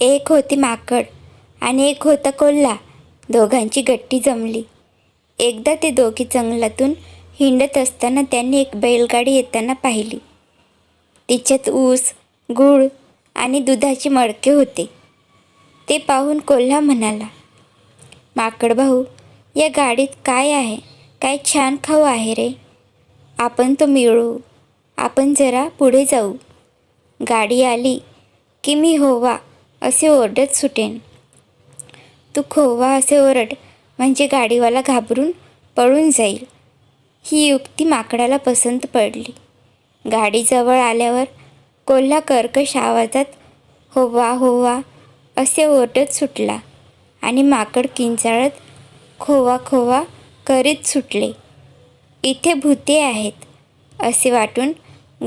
एक होती माकड आणि एक होता कोल्हा. दोघांची गट्टी जमली. एकदा ते दोघी जंगलातून हिंडत असताना त्यांनी एक बैलगाडी येताना पाहिली. तिच्यात ऊस गूळ आणि दुधाचे मडके होते. ते पाहून कोल्हा म्हणाला माकड भाऊ या गाडीत काय आहे? काय छान खाऊ आहे रे. आपण तो मिळू. आपण जरा पुढे जाऊ. गाडी आली की मी होवा. असे ओरडत सुटेन. तू खोवा असे ओरड म्हणजे गाडीवाला घाबरून पळून जाईल. ही युक्ती माकडाला पसंत पडली. गाडीजवळ आल्यावर कोल्हा कर्कश आवाजात होवा होवा असे ओरडत सुटला आणि माकड किंचाळत खोवा खोवा करीत सुटले. इथे भूते आहेत असे वाटून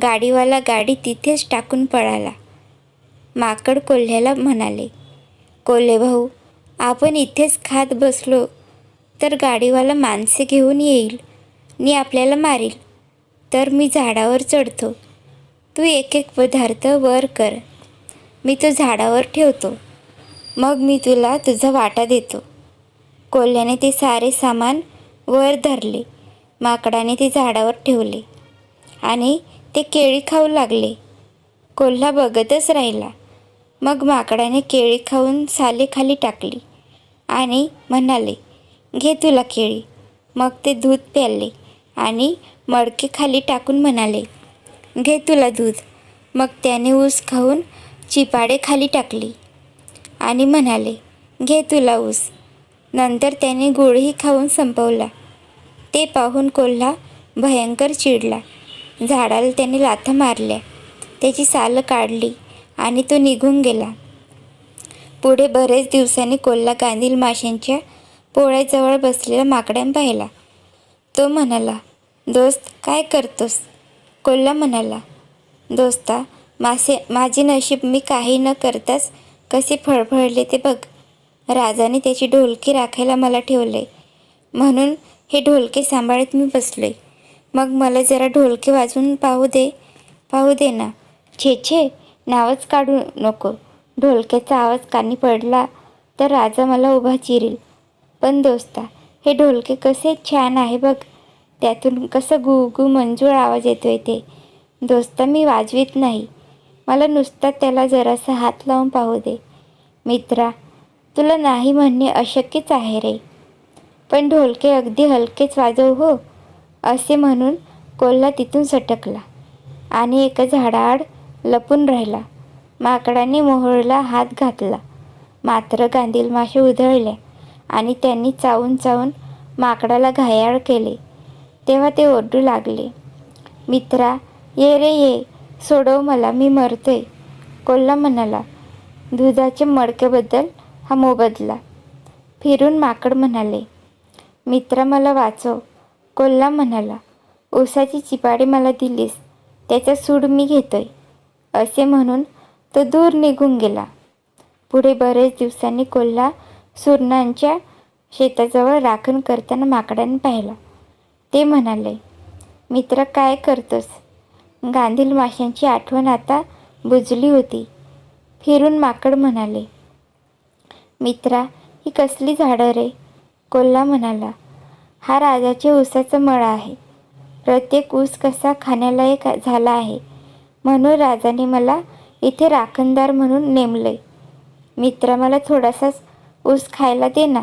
गाडीवाला गाडी तिथेच टाकून पळाला. माकड कोल्ह्याला म्हणाले कोल्हे भाऊ आपण इथेच खात बसलो तर गाडीवाला माणसे घेऊन येईल आणि आपल्याला मारील. तर मी झाडावर चढतो. तू एक एक पदार्थ वर कर. मी तो झाडावर ठेवतो. मग मी तुला तुझा वाटा देतो. कोल्ह्याने ते सारे सामान वर धरले. माकडाने ते झाडावर ठेवले आणि ते केळी खाऊ लागले. कोल्हा बघतच राहिला. मग माकडाने केळी खाऊन साले खाली टाकली आणि म्हणाले घे तुला केळी. मग ते दूध प्याले आणि मडके खाली टाकून म्हणाले घे तुला दूध. मग त्याने ऊस खाऊन चिपाडे खाली टाकली आणि म्हणाले घे तुला ऊस. नंतर त्याने गुळही खाऊन संपवला. ते पाहून कोल्हा भयंकर चिडला. झाडाला त्याने लाथा मारल्या. त्याची सालं काढली. आणि तो निघून गेला. पुढे बरेच दिवसांनी कोल्हा गांधील माशांच्या पोळ्याजवळ बसलेला माकड्यान पाहिला. तो म्हणाला दोस्त काय करतोस? कोल्हा म्हणाला दोस्ता मासे माझे नशीब मी काही न करताच कसे फळफळले ते बघ. राजाने त्याची ढोलकी राखायला मला ठेवले म्हणून हे ढोलके सांभाळत मी बसलोय. मग मला जरा ढोलके वाजवून पाहू दे पाहू दे ना. छे छे नावच काढू नको. ढोलक्याचा आवाज कानी पडला तर राजा मला उभा चिरील. पण दोस्ता हे ढोलके कसे छान आहे बघ. त्यातून कसं गु गु मंजूळ आवाज येतोय ते दोस्ता मी वाजवीत नाही. मला नुसता त्याला जरासा हात लावून पाहू दे. मित्रा तुला नाही म्हणणे अशक्यच आहे रे. पण ढोलके अगदी हलकेच वाजव हो असे म्हणून कोल्हा तिथून सटकला. आणि एका झाडाआड लपून राहिला. माकडाने मोहळला हात घातला. मात्र गांधील मासे उधळले आणि त्यांनी चावून चावून माकडाला घायाळ केले. तेव्हा ते ओरडू लागले मित्रा ये रे ये सोडव मला मी मरतोय. कोल्हा म्हणाला दुधाचे मडक्याबद्दल हा मोबदला फिरून माकड म्हणाले मित्रा मला वाचव. कोल्हा म्हणाला ऊसाची चिपाडी मला दिलीस त्याचा सूड मी घेतोय. असे म्हणून तो दूर निघून गेला. पुढे बरेच दिवसांनी कोल्हा सुरणांच्या शेताजवळ राखण करताना माकडाने पाहिला. ते म्हणाले मित्र काय करतोस? गांधील माशांची आठवण आता बुजली होती. फिरून माकड म्हणाले मित्रा ही कसली झाडं रे? कोल्हा म्हणाला हा राजाचे ऊसाचं मळा आहे. प्रत्येक ऊस कसा खाण्यालायक झाला आहे म्हणून राजाने मला इथे राखणदार म्हणून नेमले. मित्रा मला थोडासाच ऊस खायला दे ना.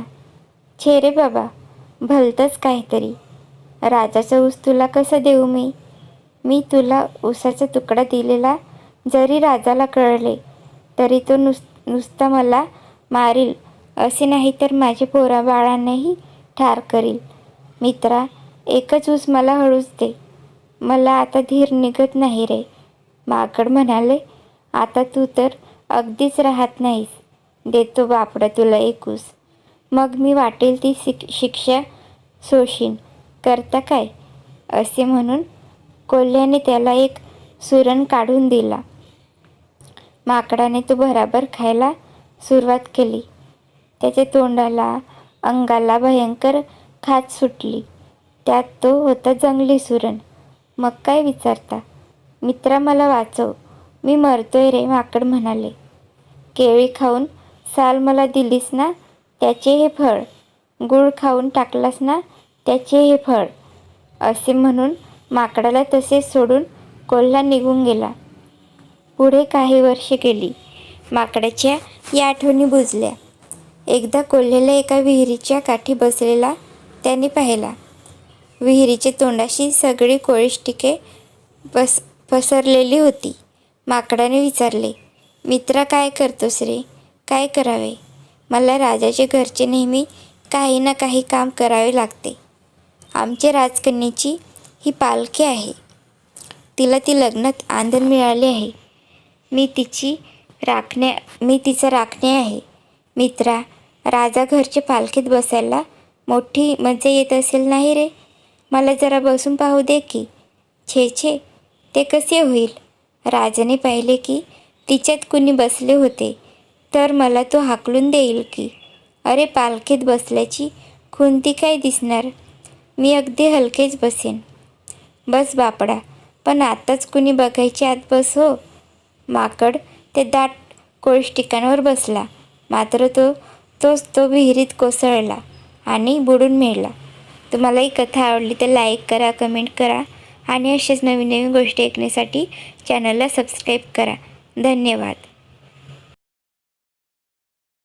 छे रे बाबा भलतंच काहीतरी. राजाचा ऊस तुला कसं देऊ मी? मी तुला ऊसाचा तुकडा दिलेला जरी राजाला कळले तरी तो नुस नुसता मला मारील असे नाही तर माझे पोराबाळांनाही ठार करील. मित्रा एकच ऊस मला हळूच दे. मला आता धीर निघत नाही रे. माकड म्हणाले आता तू तर अगदीच राहत नाहीस. देतो बापडा तुला एकूस. मग मी वाटेल ती शिक शिक्षा सोशीन. करता काय? असे म्हणून कोल्ह्याने त्याला एक सुरण काढून दिला. माकडाने तो भराभर खायला सुरुवात केली. त्याच्या तोंडाला अंगाला भयंकर खात सुटली. त्यात तो होता जंगली सुरण. मग काय विचारता? मित्रा मला वाचव. मी मरतोय रे माकड म्हणाले. केळी खाऊन साल मला दिलीस ना? त्याचे हे फळ. गुळ खाऊन टाकलास ना? त्याचे हे फळ. असे म्हणून माकडाला तसेच सोडून कोल्हा निघून गेला. पुढे काही वर्षे गेली. माकडाच्या या आठवणी बुजल्या. एकदा कोल्ह्याला एका विहिरीच्या काठी बसलेला त्याने पाहिला. विहिरीच्या तोंडाशी सगळी कोळीष्टिके बस पसरलेली होती. माकडाने विचारले मित्रा काय करतोस रे? काय करावे? मला राजाचे घरचे नेहमी काही ना काही काम करावे लागते. आमच्या राजकन्याची ही पालखी आहे. तिला ती लग्नात आंधण मिळाले आहे. मी तिची राखण्या मी तिचा राखणे आहे. मित्रा राजा घरच्या पालखीत बसायला मोठी मजा येत असेल नाही रे? मला जरा बसून पाहू दे की. छे छे ते कसे होईल? राजाने पाहिले की तिच्यात कुणी बसले होते तर मला तो हाकलून देईल की? अरे पालखीत बसल्याची खुंती काय दिसणार? मी अगदी हलकेच बसेन. बस बापडा पण आताच कुणी बघायच्या आत बस हो. माकड ते दाट कोळष्टिकांवर बसला. मात्र तो तोच तो विहिरीत कोसळला आणि बुडून मिळला. तुम्हाला ही कथा आवडली तर लाईक करा कमेंट करा. आणि अशाच नवीन नवीन गोष्टी ऐकण्यासाठी चॅनलला सबस्क्राईब करा. धन्यवाद.